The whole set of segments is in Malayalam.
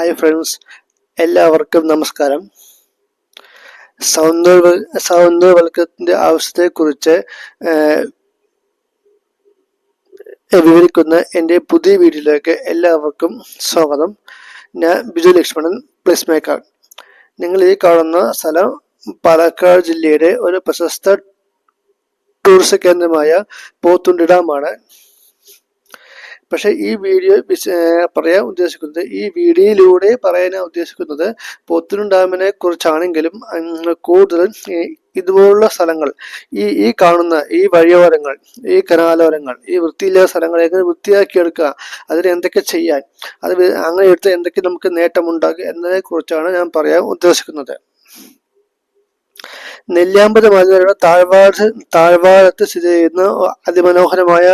ഹായ് ഫ്രണ്ട്സ് എല്ലാവർക്കും നമസ്കാരം. സൗന്ദര്യ ആവശ്യത്തെക്കുറിച്ച് കുറിച്ച് വിവരിക്കുന്ന എന്റെ പുതിയ വീഡിയോയിലേക്ക് എല്ലാവർക്കും സ്വാഗതം. ഞാൻ ബിജു ലക്ഷ്മണൻ പ്ലസ് മേക്കർ നിങ്ങൾ ഈ കാണുന്ന സ്ഥലം പാലക്കാട് ജില്ലയുടെ ഒരു പ്രശസ്ത ടൂറിസ്റ്റ് കേന്ദ്രമായ പോത്തുണ്ടി ഡാമാണ് പക്ഷെ ഈ വീഡിയോ പറയാൻ ഉദ്ദേശിക്കുന്നത് ഈ വീഡിയോയിലൂടെ പറയാൻ ഉദ്ദേശിക്കുന്നത് പോത്തുനും ഡാമിനെ കുറിച്ചാണെങ്കിലും കൂടുതൽ ഇതുപോലുള്ള സ്ഥലങ്ങൾ ഈ ഈ കാണുന്ന ഈ വഴിയോരങ്ങൾ ഈ കനാലോരങ്ങൾ ഈ വൃത്തിയില്ലാത്ത സ്ഥലങ്ങൾ എങ്ങനെ വൃത്തിയാക്കിയെടുക്കുക അതിന് എന്തൊക്കെ ചെയ്യാൻ അത് അങ്ങനെ എടുത്ത് എന്തൊക്കെ നമുക്ക് നേട്ടമുണ്ടാകുക എന്നതിനെ കുറിച്ചാണ് ഞാൻ പറയാൻ ഉദ്ദേശിക്കുന്നത്. നെല്ലിയാമ്പതി മലനിരയുടെ താഴ്വാര താഴ്വാരത്ത് സ്ഥിതി ചെയ്യുന്ന അതിമനോഹരമായ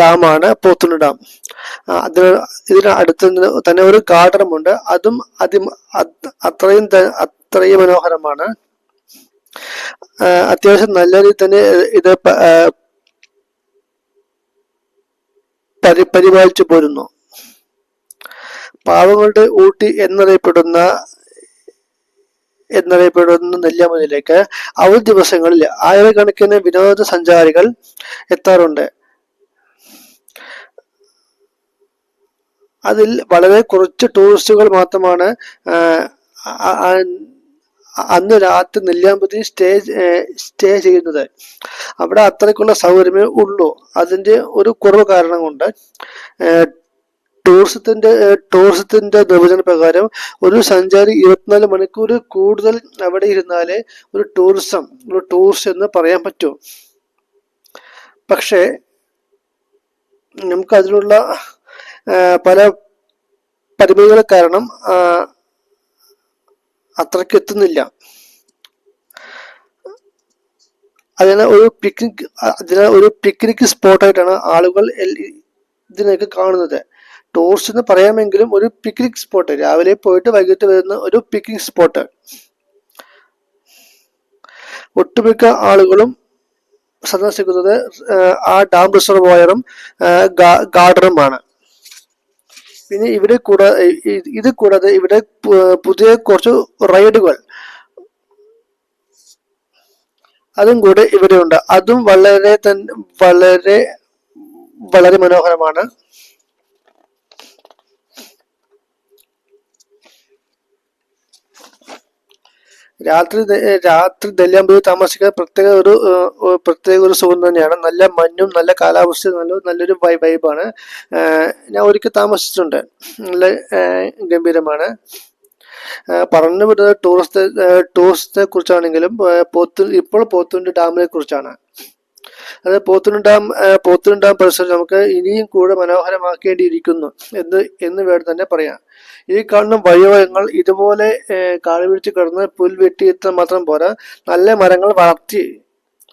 ഡാമാണ് പോത്തുണ്ട് ഡാം. അതിന് ഇതിന് അടുത്ത് തന്നെ ഒരു ഗാർഡനുമുണ്ട്. അതും അതി അത്രയും അത്രയും മനോഹരമാണ്. അത്യാവശ്യം നല്ല രീതിയിൽ തന്നെ ഇത് പരി പരിപാലിച്ചു പോരുന്നു. പാവങ്ങളുടെ ഊട്ടി എന്നറിയപ്പെടുന്ന എന്നറിയപ്പെടുന്ന നെല്ലിയാമ്പതിയിലേക്ക് അവധി ദിവസങ്ങളിൽ ആയിരക്കണക്കിന് വിനോദസഞ്ചാരികൾ എത്താറുണ്ട്. അതിൽ വളരെ കുറച്ച് ടൂറിസ്റ്റുകൾ മാത്രമാണ് അന്ന് രാത്രി നെല്ലിയാമ്പതി സ്റ്റേ സ്റ്റേ ചെയ്യുന്നത്. അവിടെ അത്രയ്ക്കുള്ള സൗകര്യമേ ഉള്ളൂ. അതിന്റെ ഒരു കുറവ് കാരണം കൊണ്ട് ടൂറിസത്തിന്റെ ടൂറിസത്തിന്റെ നിർവചന പ്രകാരം ഒരു സഞ്ചാരി ഇരുപത്തിനാല് മണിക്കൂർ കൂടുതൽ അവിടെ ഇരുന്നാലേ ഒരു ടൂറിസം ഒരു ടൂറിസ്റ്റ് എന്ന് പറയാൻ പറ്റൂ. പക്ഷേ നമുക്ക് അതിനുള്ള പല പരിമിതികൾ കാരണം അത്രയ്ക്ക് എത്തുന്നില്ല. അതിനെ ഒരു പിക്നിക് അതിനെ ഒരു പിക്നിക് സ്പോട്ടായിട്ടാണ് ആളുകൾ ഇതിനൊക്കെ കാണുന്നത്. ടൂറിസ്റ്റ് എന്ന് പറയാമെങ്കിലും ഒരു പിക്നിക് സ്പോട്ട് രാവിലെ പോയിട്ട് വൈകിട്ട് വരുന്ന ഒരു പിക്നിക് സ്പോട്ട് ഒട്ടുമിക്ക ആളുകളും സന്ദർശിക്കുന്നത് ആ, ഡാം റിസർവോയറും ഗാർഡനുമാണ്. പിന്നെ ഇവിടെ കൂടാതെ ഇത് കൂടാതെ ഇവിടെ പുതിയ കുറച്ച് റൈഡുകൾ. അതും കൂടെ ഇവിടെയുണ്ട്. അതും വളരെ തന്നെ വളരെ വളരെ മനോഹരമാണ്. രാത്രി രാത്രി നെല്ലിയാമ്പതി താമസിക്കാൻ പ്രത്യേക ഒരു പ്രത്യേക ഒരു സുഖം തന്നെയാണ്. നല്ല മഞ്ഞും നല്ല കാലാവസ്ഥയും നല്ല നല്ലൊരു വൈ വൈബാണ്. ഞാൻ ഒരിക്കൽ താമസിച്ചിട്ടുണ്ട്. നല്ല ഗംഭീരമാണ്. പറഞ്ഞു വിടുന്നത് ടൂറിസ്റ്റ് ടൂറിസ്റ്റിനെ കുറിച്ചാണെങ്കിലും പോത്തു ഇപ്പോൾ പോത്തുണ്ടി ഡാമിനെ കുറിച്ചാണ്. അത് പോത്തുണ്ടാം പോത്തുണ്ടാം പരിസരം നമുക്ക് ഇനിയും കൂടെ മനോഹരമാക്കേണ്ടിയിരിക്കുന്നു എന്ന് എന്ന് വേണം തന്നെ പറയാം. ഈ കാണുന്ന വയോജനങ്ങൾ ഇതുപോലെ കാളിപിടിച്ച് കാട് പിടിച്ച് കിടന്ന് പുൽവെട്ടിയെത്താൻ മാത്രം പോരാ. നല്ല മരങ്ങൾ വളർത്തി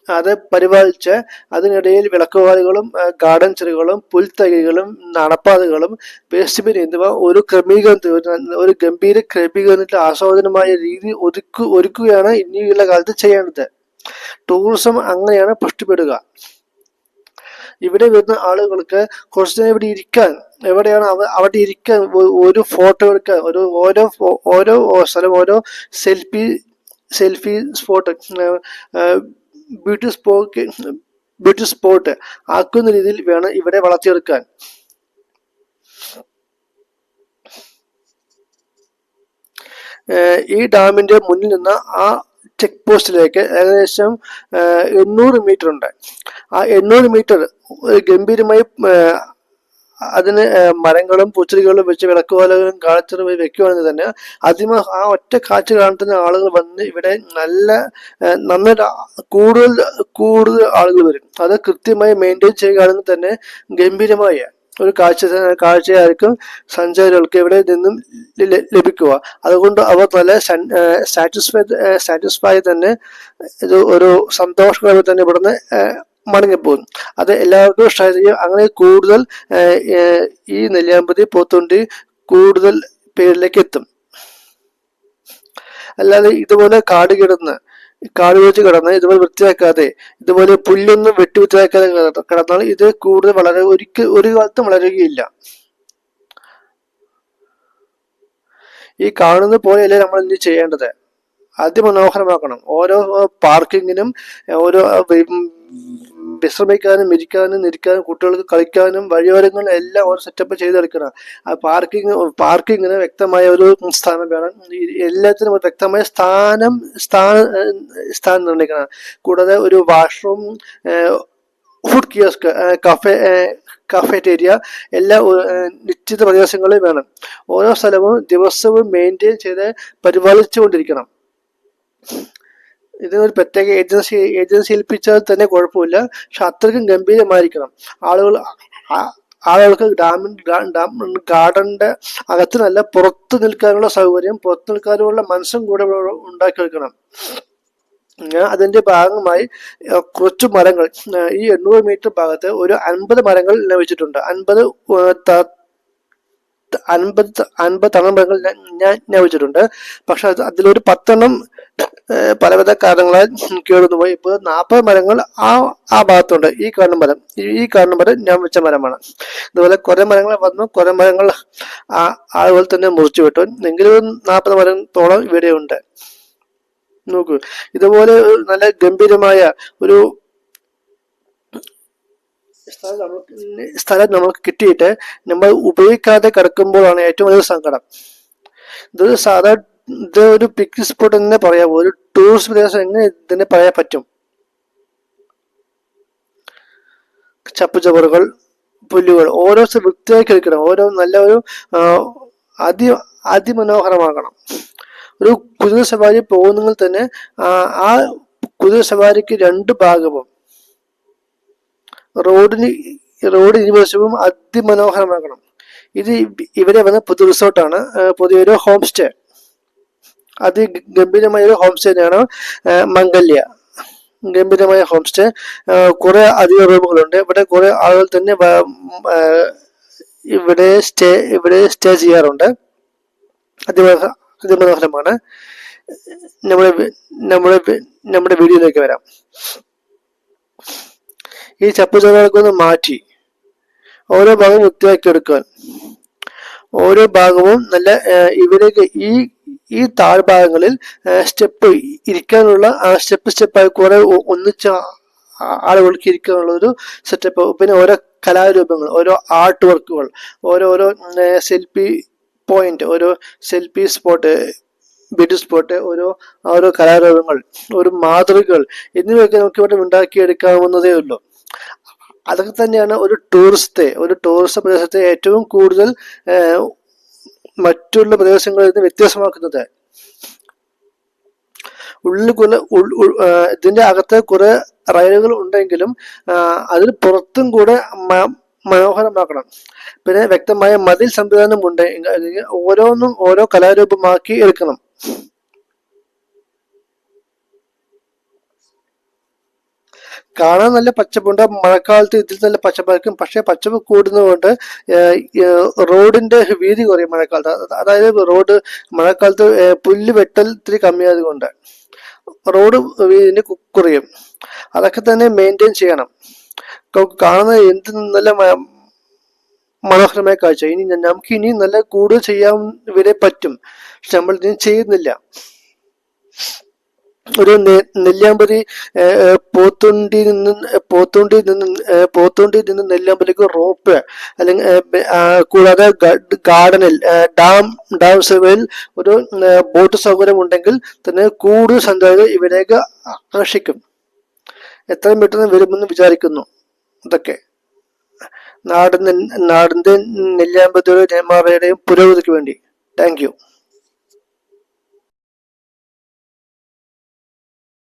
അത് പരിപാലിച്ച് അതിനിടയിൽ വിളക്കുവാലുകളും ഗാർഡൻ ചെടികളും പുൽത്തകികളും നടപ്പാതകളും വേസ്റ്റ് ബിൻ എന്നിവ ഒരു ക്രമീകരണത്തിൽ ഒരു ഗംഭീര ക്രമീകരണത്തിൽ ആസ്വാദനമായ രീതി ഒരുക്കു ഒരുക്കുകയാണ് ഇനിയുള്ള കാലത്ത് ചെയ്യേണ്ടത്. ടൂറിസം അങ്ങനെയാണ് പുഷ്ടിപ്പെടുക ഇവിടെ വരുന്ന ആളുകൾക്ക് കുറച്ച് നേരം ഇവിടെ ഇരിക്കാൻ എവിടെയാണ് അവ അവിടെ ഇരിക്കാൻ ഒരു ഫോട്ടോ എടുക്കാൻ ഒരു ഓരോ ഓരോ സ്ഥലം ഓരോ selfie selfie spot beauty spot beauty spot ആക്കുന്ന രീതിയിൽ വേണം ഇവിടെ വളർത്തിയെടുക്കാൻ. ഈ ഡാമിന്റെ മുന്നിൽ നിന്ന് ആ ചെക്ക് പോസ്റ്റിലേക്ക് ഏകദേശം എണ്ണൂറ് മീറ്റർ ഉണ്ട്. ആ എണ്ണൂറ് മീറ്റർ ഗംഭീരമായി അതിന് മരങ്ങളും പൂച്ചെടികളും വെച്ച് വിളക്കുപോലും കാഴ്ചകളും വെക്കുകയാണെങ്കിൽ തന്നെ അതിമ ആ ഒറ്റ കാഴ്ച കാണുന്ന ആളുകൾ വന്ന് ഇവിടെ നല്ല നന്നായിട്ട് കൂടുതൽ കൂടുതൽ ആളുകൾ വരും. അത് കൃത്യമായി മെയിന്റെയിൻ ചെയ്യുകയാണെങ്കിൽ തന്നെ ഗംഭീരമായ ഒരു കാഴ്ച കാഴ്ചയായിരിക്കും സഞ്ചാരികൾക്ക് ഇവിടെ നിന്നും ലഭിക്കുക. അതുകൊണ്ട് അവർ നല്ല സാറ്റിസ്ഫൈ സാറ്റിസ്ഫൈ തന്നെ ഇത് ഒരു സന്തോഷകരമായി തന്നെ ഇവിടുന്ന് മടങ്ങിപ്പോകും. അത് എല്ലാവർക്കും ചെയ്യും അങ്ങനെ കൂടുതൽ ഈ നെല്ലിയാമ്പതി പോത്തുണ്ടി കൂടുതൽ പേരിലേക്ക് എത്തും. അല്ലാതെ ഇതുപോലെ കാട് കിടന്ന് കാട് വെച്ച് കിടന്ന് ഇതുപോലെ വൃത്തിയാക്കാതെ ഇതുപോലെ പുല്ലൊന്നും വെട്ടി വൃത്തിയാക്കാതെ കിട- കിടന്നാൽ ഇത് കൂടുതൽ വളരെ ഒരിക്കൽ ഒരു കാലത്തും വളരുകയില്ല. ഈ കാണുന്ന പോലെയല്ലേ നമ്മൾ ഇനി ചെയ്യേണ്ടത്? അതിമനോഹരമാക്കണം. ഓരോ പാർക്കിങ്ങിനും ഓരോ വിശ്രമിക്കാനും ഇരിക്കാനും നിൽക്കാനും കുട്ടികൾക്ക് കളിക്കാനും വഴിയോരങ്ങളും എല്ലാം ഒരു സെറ്റപ്പ് ചെയ്തെടുക്കണം. ആ പാർക്കിംഗ് പാർക്കിങ്ങിന് വ്യക്തമായ ഒരു സ്ഥാനം വേണം. എല്ലാത്തിനും ഒരു വ്യക്തമായ സ്ഥാനം സ്ഥാന സ്ഥാനം നിർണയിക്കണം. കൂടാതെ ഒരു washroom food kiosk cafe cafeteria എല്ലാ നിശ്ചിത പ്രദേശങ്ങളിൽ വേണം. ഓരോ സ്ഥലവും ദിവസവും മെയിന്റെയിൻ ചെയ്ത് പരിപാലിച്ചുകൊണ്ടിരിക്കണം. ഇതിനൊരു പ്രത്യേക ഏജൻസി ഏജൻസി ഏൽപ്പിച്ചാൽ തന്നെ കുഴപ്പമില്ല. പക്ഷെ അത്രയ്ക്കും ഗംഭീരമായിരിക്കണം. ആളുകൾ ആളുകൾക്ക് ഡാമിൻ ഡാം ഗാർഡന്റെ അകത്ത് നല്ല പുറത്ത് നിൽക്കാനുള്ള സൗകര്യം പുറത്ത് നിൽക്കാനുള്ള മനസ്സും കൂടെ ഉണ്ടാക്കി വെക്കണം. അതിന്റെ ഭാഗമായി കുറച്ച് മരങ്ങൾ ഈ എണ്ണൂറ് മീറ്റർ ഭാഗത്ത് ഒരു അൻപത് മരങ്ങൾ ലഭിച്ചിട്ടുണ്ട്. അൻപത് അൻപത് അൻപത്തെണ്ണം മരങ്ങൾ ഞാൻ ഞാൻ വെച്ചിട്ടുണ്ട് പക്ഷെ അത് അതിലൊരു പത്തെണ്ണം പലവിധ കാരണങ്ങളാൽ കേടുന്നു പോയി. ഇപ്പോൾ നാൽപ്പത് മരങ്ങൾ ആ ആ ഭാഗത്തുണ്ട്. ഈ കാണുന്ന മരം ഈ- കാണുന്ന മരം ഞാൻ വെച്ച മരമാണ്. ഇതുപോലെ കുറെ മരങ്ങൾ വന്നു. കുറെ മരങ്ങൾ ആ അതുപോലെ തന്നെ മുറിച്ചു വിട്ടു. എങ്കിലും നാൽപ്പത് മരത്തോളം ഇവിടെയുണ്ട് നോക്കൂ. ഇതുപോലെ നല്ല ഗംഭീരമായ ഒരു സ്ഥലം നമുക്ക് കിട്ടിയിട്ട് നമ്മൾ ഉപയോഗിക്കാതെ കിടക്കുമ്പോഴാണ് ഏറ്റവും വലിയ സങ്കടം. ഇതൊരു സാധാ ഇത് ഒരു പിക്നിക് സ്പോട്ട് എന്നെ പറയാം. ഒരു ടൂറിസ്റ്റ് പ്രദേശം എങ്ങനെ ഇതിനെ പറയാൻ പറ്റും. ചപ്പുചവറുകൾ പുല്ലുകൾ ഓരോ വൃത്തിയാക്കി എടുക്കണം ഓരോ നല്ല ഒരു അതി അതിമനോഹരമാകണം. ഒരു കുതിര സവാരി പോകുന്നെങ്കിൽ തന്നെ ആ, കുതിര സവാരിക്ക് രണ്ട് ഭാഗവും. റോഡിന് റോഡ് ഇരുവശവും അതിമനോഹരമാകണം. ഇത് ഇവിടെ വന്ന പുതു റിസോർട്ടാണ് പുതിയൊരു ഹോം സ്റ്റേ അതി ഗംഭീരമായ ഒരു ഹോം സ്റ്റേ തന്നെയാണ് മംഗല്യ. ഗംഭീരമായ ഹോം സ്റ്റേ കുറെ അധികം റൂമുകളുണ്ട്. ഇവിടെ കുറെ ആളുകൾ തന്നെ ഇവിടെ സ്റ്റേ ഇവിടെ സ്റ്റേ ചെയ്യാറുണ്ട്. അതിമനോഹ അതിമനോഹരമാണ്. നമ്മുടെ നമ്മുടെ നമ്മുടെ വീഡിയോയിലേക്ക് വരാം. ഈ ചപ്പുചവറുകളൊക്കെ ഒന്ന് മാറ്റി ഓരോ ഭാഗവും വൃത്തിയാക്കി എടുക്കാൻ ഓരോ ഭാഗവും നല്ല ഏഹ്, ഇവിടേക്ക് ഈ ഈ താഴ്ഭാഗങ്ങളിൽ സ്റ്റെപ്പ് ഇരിക്കാനുള്ള സ്റ്റെപ്പ് സ്റ്റെപ്പായി കുറെ ഒന്നിച്ച ആ- ആളുകൾക്ക് ഇരിക്കാനുള്ള ഒരു സെറ്റപ്പ് പിന്നെ ഓരോ കലാരൂപങ്ങൾ ഓരോ ആർട്ട് വർക്കുകൾ ഓരോരോ സെൽഫി പോയിന്റ് ഓരോ സെൽഫി സ്പോട്ട് ബ്യൂട്ടി സ്പോട്ട് ഓരോ ഓരോ കലാരൂപങ്ങൾ ഒരു മാതൃകകൾ എന്നിവയൊക്കെ നമുക്ക് ഇവിടെ ഉണ്ടാക്കിയെടുക്കാവുന്നതേ ഉള്ളൂ. അതൊക്കെ തന്നെയാണ് ഒരു ടൂറിസത്തെ ഒരു ടൂറിസ്റ്റ് പ്രദേശത്തെ ഏറ്റവും കൂടുതൽ മറ്റുള്ള പ്രദേശങ്ങളിൽ നിന്ന് വ്യത്യാസമാക്കുന്നത് ഉള്ളിൽ ആ, ഇതിന്റെ അകത്ത് കുറെ റയലുകൾ ഉണ്ടെങ്കിലും അതിന് പുറത്തും കൂടെ മനോഹരമാക്കണം. പിന്നെ വ്യക്തമായ മതിൽ സംവിധാനം ഉണ്ട്. ഓരോന്നും ഓരോ കലാരൂപമാക്കി എടുക്കണം. കാണാൻ നല്ല പച്ചപ്പുണ്ട്. മഴക്കാലത്ത് ഇതിൽ നല്ല പച്ചപ്പായിരിക്കും. പക്ഷേ പച്ചപ്പ് കൂടുന്നതുകൊണ്ട് റോഡിന്റെ വീതി കുറയും മഴക്കാലത്ത്. അതായത് റോഡ് മഴക്കാലത്ത് പുല്ല് വെട്ടൽ ഇത്തിരി കമ്മിയായത് കൊണ്ട് റോഡ് വീതിന് കുറയും. അതൊക്കെ തന്നെ മെയിന്റെയിൻ ചെയ്യണം. കാണുന്ന എന്ത് നല്ല മനോഹരമായ കാഴ്ച. ഇനി നമുക്ക് ഇനി നല്ല കൂടുതൽ ചെയ്യാൻ വരെ പറ്റും. പക്ഷെ നമ്മൾ ഇനി ചെയ്യുന്നില്ല. ഒരു നെല്ലിയാമ്പതി പോത്തുണ്ടി നിന്ന് പോത്തുണ്ടി നിന്ന് പോത്തുണ്ടി നിന്ന് നെല്ലിയാമ്പതിക്ക് റോപ്പ് അല്ലെങ്കിൽ കൂടാതെ ഗാർഡനിൽ ഡാം ഡാം സെവയിൽ ഒരു ബോട്ട് സൗകര്യം ഉണ്ടെങ്കിൽ തന്നെ കൂടുതൽ സഞ്ചാരികൾ ഇവിടേക്ക് ആകർഷിക്കും. എത്രയും പെട്ടെന്ന് വരുമെന്ന് വിചാരിക്കുന്നു. അതൊക്കെ നാടിന്റെ നാടിന്റെ നെല്ലിയാമ്പതിയുടെ നെന്മാറയുടെയും പുരോഗതിക്ക് വേണ്ടി. താങ്ക്